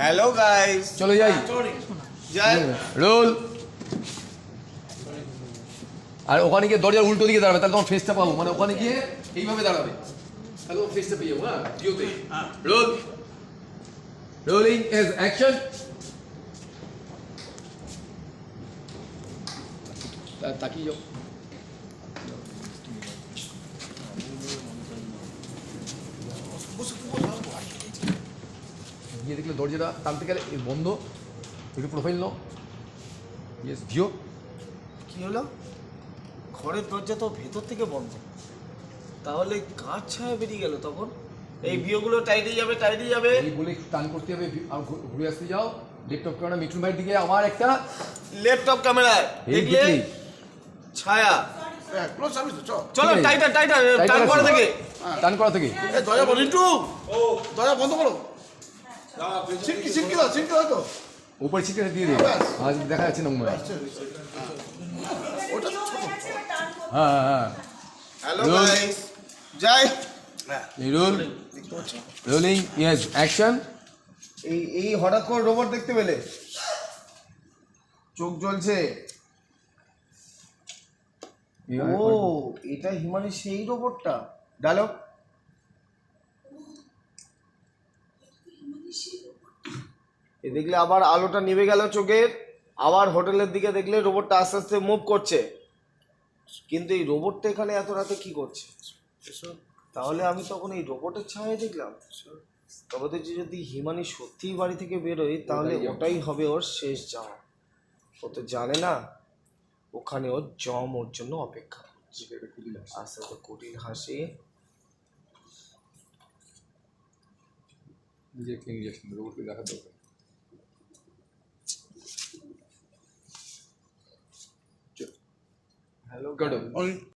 Hello guys চলে যাই। Role. আর ওখানে গিয়ে দরজার উল্টো দিকে দাঁড়াবে তাহলে তোমার ফেসটা পাবো। মানে ওখানে গিয়ে এইভাবে দাঁড়াবে। তাহলে তোমার ফেসটা পেয়ে যাব হ্যাঁ? জিওতে। রোল। অ্যাকশন। তাকিয়ে যাও। গিয়ে দেখলে দরজাটা টানতে গেলে বন্ধ। একটু প্রোফাইল নাও। ইয়েস জিও। কি হলো? ঘরের দরজা তো ভেতর থেকে বন্ধ। তাহলে কার ছায়া বেরিয়ে গেল তখন? এই ভিওগুলো টাইটে যাবে টাইটে যাবে। এই বলে টান করতে হবে আর ঘুরে আসতে যাও। ল্যাপটপ ক্যামেরা মিঠুন ভাইয়ের দিকে আমার একটা ল্যাপটপ ক্যামেরায় দেখলে ছায়া। ক্লোজ সার্ভিস তো চ চলো টাইটার টাইটার টান করা। থেকে টান করা থেকে। দরজা বন্ধ করো। ছিটকি ছিটকি দাও ছিটকি দাও তো উপরে ছিটে দিয়ে দিই আজ দেখা যাচ্ছে না মনে হয় হ্যাঁ হ্যাঁ হ্যাঁ হ্যালো. গাইস জয় এই রোল রোলিং ইয়েস অ্যাকশন এই এই হঠাৎ করে রোবট দেখতে পেলে। চোখ জ্বলছে। ও এটা হিমানি সেই রোবটটা ডায়লগ এ দেখলে আবার আলোটা নিভে গেল চোখের আবার হোটেলের দিকে দেখলে রোবটটা আস্তে আস্তে মুভ করছে। কিন্তু এই রোবটটা এখানে এত রাতে কি করছে? তাহলে আমি তখন এই রোবটের ছায়ায় দেখলাম। তবে তো যদি হিমানি সত্যিই বাড়ি থেকে বেরোয় তাহলে ওটাই হবে ওর শেষ যাওয়া। ও তো জানে না ওখানে ওর জম ওর জন্য অপেক্ষা আস্তে আস্তে কুটির হাসি। নিজে ইঞ্জেকশন রোবটকে দেখা দরকার गडोल